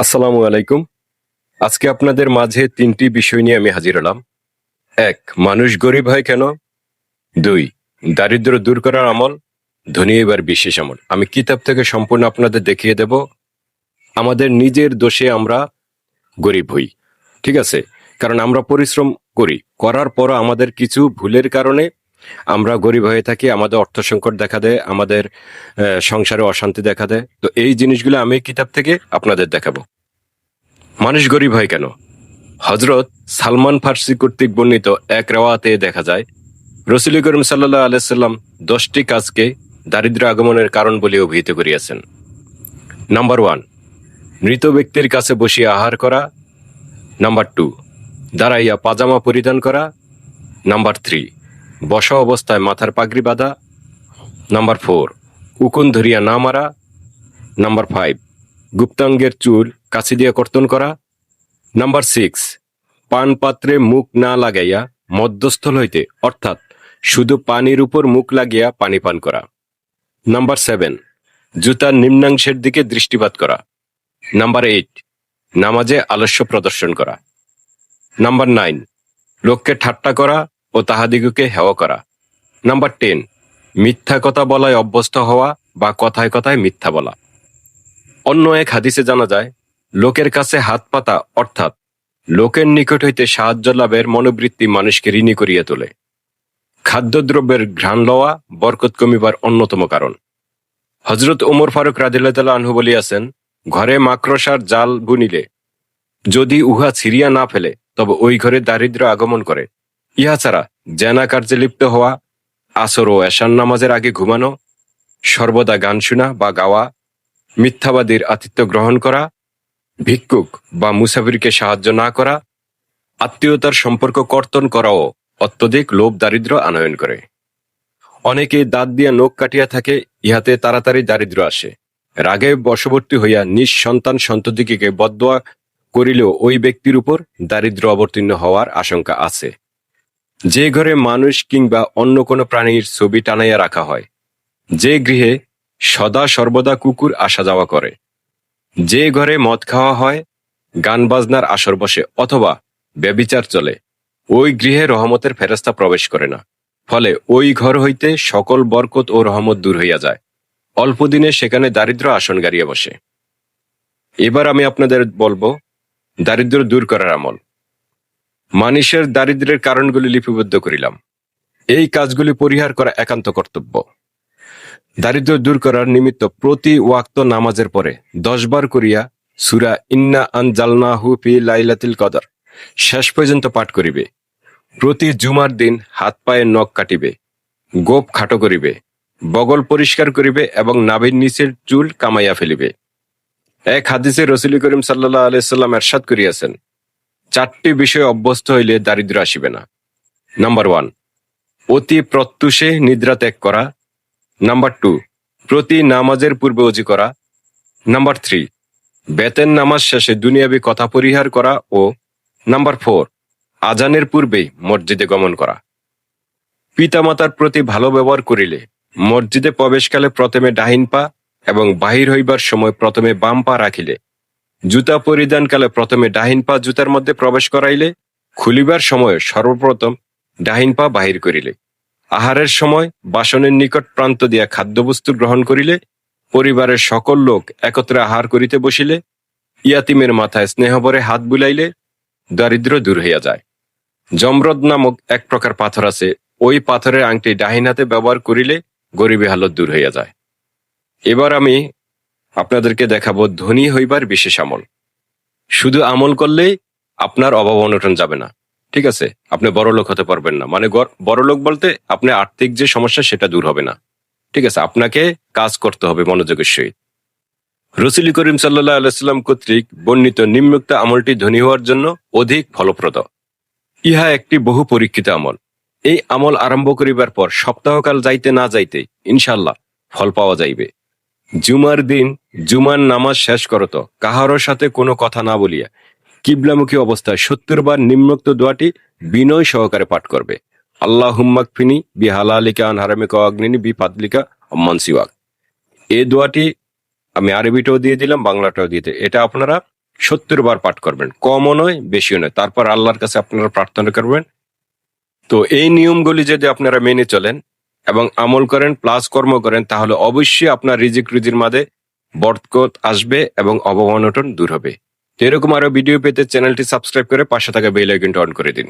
আসসালামু আলাইকুম। আজকে আপনাদের মাঝে তিনটি বিষয় নিয়ে আমি হাজির হলাম। এক, মানুষ গরিব হয় কেন? দুই দারিদ্র দূর করার আমল। ধনী এবার বিশেষ আমল। আমি কিতাব থেকে সম্পূর্ণ আপনাদের দেখিয়ে দেব। আমাদের নিজের দোষে আমরা গরিব হই। ঠিক আছে? কারণ আমরা পরিশ্রম করি। করার পর আমাদের কিছু ভুলের কারণে আমরা গরিব হয়ে থাকি, আমাদের অর্থ সংকট দেখা দেয়, আমাদের সংসারে অশান্তি দেখা দেয়। তো এই জিনিসগুলো আমি কিতাব থেকে আপনাদের দেখাবো। মানুষ গরিব হয় কেন? হজরত সালমান ফার্সি কর্তৃক বর্ণিত এক রেওয়াতে দেখা যায়, রসুল করিম সাল্লাহ আলাইসাল্লাম দশটি কাজকে দারিদ্র আগমনের কারণ বলে অভিহিত করিয়াছেন। নাম্বার ওয়ান, মৃত ব্যক্তির কাছে বসিয়া আহার করা। নাম্বার টু, দাঁড়াইয়া পাজামা পরিধান করা। নাম্বার থ্রি বসা অবস্থায় মাথার পাগড়ি বাঁধা, নাম্বার ফোর, উকুন ধরিয়া না মারা, নাম্বার ফাইভ, গুপ্তাঙ্গের চুল কাছে দিয়ে কর্তন করা, নাম্বার সিক্স, পান পাত্রে মুখ না লাগাইয়া মধ্যস্থল হইতে, অর্থাৎ শুধু পানির উপর মুখ লাগিয়া পানি পান করা। নাম্বার সেভেন, জুতার নিম্নাংশের দিকে দৃষ্টিপাত করা। নাম্বার এইট, নামাজে আলস্য প্রদর্শন করা। নাম্বার নাইন, লোককে ঠাট্টা করা ও তাহাদিগকে হেওয়া করা। নাম্বার টেন মিথ্যা কথা বলায় অভ্যস্ত হওয়া বা কথায় কথায় মিথ্যা বলা। অন্য এক হাদিসে জানা যায়, লোকের কাছে হাত পাতা, অর্থাৎ লোকের নিকট হইতে সাহায্য লাভের মনোবৃত্তি মানুষকে ঋণী করিয়া তোলে। খাদ্যদ্রব্যের ঘ্রাণ লওয়া বরকত কমিবার অন্যতম কারণ। হজরত ওমর ফারুক রাজিল্লাহ আনহু বলিয়াছেন, ঘরে মাকড়সার জাল বুনিলে, যদি উহা ছিড়িয়া না ফেলে, তবে ওই ঘরে দারিদ্র আগমন করে। ইহা ছাড়া জেনা কার্যে লিপ্ত হওয়া, আসর ও এশান নামাজের আগে ঘুমানো, সর্বদা গান শোনা বা গাওয়া, মিথ্যাবাদীর আতিথ্য গ্রহণ করা, ভিক্ষুক বা মুসাফিরকে সাহায্য না করা, আত্মীয়তার সম্পর্ক কর্তন করাও অত্যধিক লোভ দারিদ্র আনয়ন করে। অনেকে দাঁত দিয়া নখ কাটিয়া থাকে, ইহাতে তাড়াতাড়ি দারিদ্র আসে। রাগে বশবর্তী হইয়া নিজ সন্তান সন্ততিকে বদোয়া করিলেও ওই ব্যক্তির উপর দারিদ্র অবতীর্ণ হওয়ার আশঙ্কা আছে। যে ঘরে মানুষ কিংবা অন্য কোনো প্রাণীর ছবি টানাইয়া রাখা হয়, যে গৃহে সদা সর্বদা কুকুর আসা যাওয়া করে, যে ঘরে মদ খাওয়া হয়, গান বাজনার আসর বসে অথবা ব্যবিচার চলে, ওই গৃহে রহমতের ফেরস্তা প্রবেশ করে না। ফলে ওই ঘর হইতে সকল বরকত ও রহমত দূর হইয়া যায়। অল্প দিনে সেখানে দারিদ্র আসন গাড়িয়ে বসে। এবার আমি আপনাদের বলব দারিদ্র দূর করার আমল। মানুষের দারিদ্রের কারণগুলি লিপিবদ্ধ করিলাম। এই কাজগুলি পরিহার করা একান্ত কর্তব্য। দারিদ্র দূর করার নিমিত্ত প্রতি ওয়াক্ত নামাজের পরে দশবার করিয়া সুরা ইন্না আনজালনাহু ফি লাইলাতিল কদর শেষ পর্যন্ত পাঠ করিবে। প্রতি জুমার দিন হাত পায়ে নখ কাটিবে, গোপ খাটো করিবে, বগল পরিষ্কার করিবে এবং নাভির নিচের চুল কামাইয়া ফেলিবে। এক হাদিসে রসুল করিম সাল্লাহ আলাইসাল্লাম এরশাদ করিয়াছেন চারটি বিষয় অভ্যস্ত হইলে দারিদ্র আসিবে না। নাম্বার ওয়ান অতি প্রত্যুষে নিদ্রা ত্যাগ করা। নাম্বার টু প্রতি নামাজের পূর্বে অজি করা। নাম্বার থ্রি বেতেন নামাজ শেষে দুনিয়াবি কথা পরিহার করা ও নাম্বার ফোর আজানের পূর্বেই মসজিদে গমন করা। পিতামাতার প্রতি ভালো ব্যবহার করিলে মসজিদে প্রবেশকালে প্রথমে ডাহিন পা এবং বাহির হইবার সময় প্রথমে বাম পা রাখিলে জুতা পরিধানকালে প্রথমে ডাহিন পা জুতার মধ্যে প্রবেশ করাইলে, খুলিবার সময় সর্বপ্রথম ডাহিন পা বাহির করিলে। আহারের সময় বাসনের নিকট প্রান্ত দিয়া খাদ্যবস্তু গ্রহণ করিলে, পরিবারের সকল লোক একত্রে আহার করিতে বসিলে, ইয়াতিমের মাথায় স্নেহবরে হাত বুলাইলে দারিদ্র দূর হইয়া যায়। জমরদ নামক এক প্রকার পাথর আছে, ওই পাথরের আংটি ডাহিন হাতে ব্যবহার করিলে গরিবী হালত দূর হইয়া যায়। এবার আমি আপনাদেরকে দেখাবো ধনী হইবার বিশেষ আমল। শুধু আমল করলেই আপনার অভাব অনটন যাবে না। ঠিক আছে? আপনি বড় লোক হতে পারবেন না। মানে বড় লোক বলতে আপনি আর্থিক যে সমস্যা, সেটা দূর হবে না। ঠিক আছে? আপনাকে কাজ করতে হবে মনোযোগের সহিত। রসুল করিম সাল্লাহ আলাইসাল্লাম কর্তৃক বর্ণিত নিম্নোক্ত আমলটি ধনী হওয়ার জন্য অধিক ফলপ্রদ। ইহা একটি বহু পরীক্ষিত আমল। এই আমল আরম্ভ করিবার পর সপ্তাহকাল যাইতে না যাইতে ইনশাল্লাহ ফল পাওয়া যাইবে। জুমার দিন জুমার নামাজ শেষ করত কাহারও সাথে কোনো কথা না বলিয়া। কিবলামুখী অবস্থায় সত্তর বার নিম্নোক্ত দোয়াটি বিনয় সহকারে পাঠ করবে। আল্লাহ হুম্মাক ফিনি বি হালালিকা আন হারামিকা অগ্নিনী বি ফাদলিকা অম্মান সিওয়াক। এই দোয়াটি আমি আরবিটাও দিয়ে দিলাম বাংলাটাও দিয়ে। এটা আপনারা সত্তর বার পাঠ করবেন। কমও নয়, বেশিও নয়। তারপর আল্লাহর কাছে আপনারা প্রার্থনা করবেন। তো এই নিয়মগুলি যদি আপনারা মেনে চলেন এবং আমল করেন, প্লাস কর্ম করেন, তাহলে অবশ্যই আপনার রিজিক রুজির মাঝে বরকত আসবে এবং অবমানটন দূর হবে। এরকম আরও ভিডিও পেতে চ্যানেলটি সাবস্ক্রাইব করে পাশে থাকা বেল আইকনটা অন করে দিন।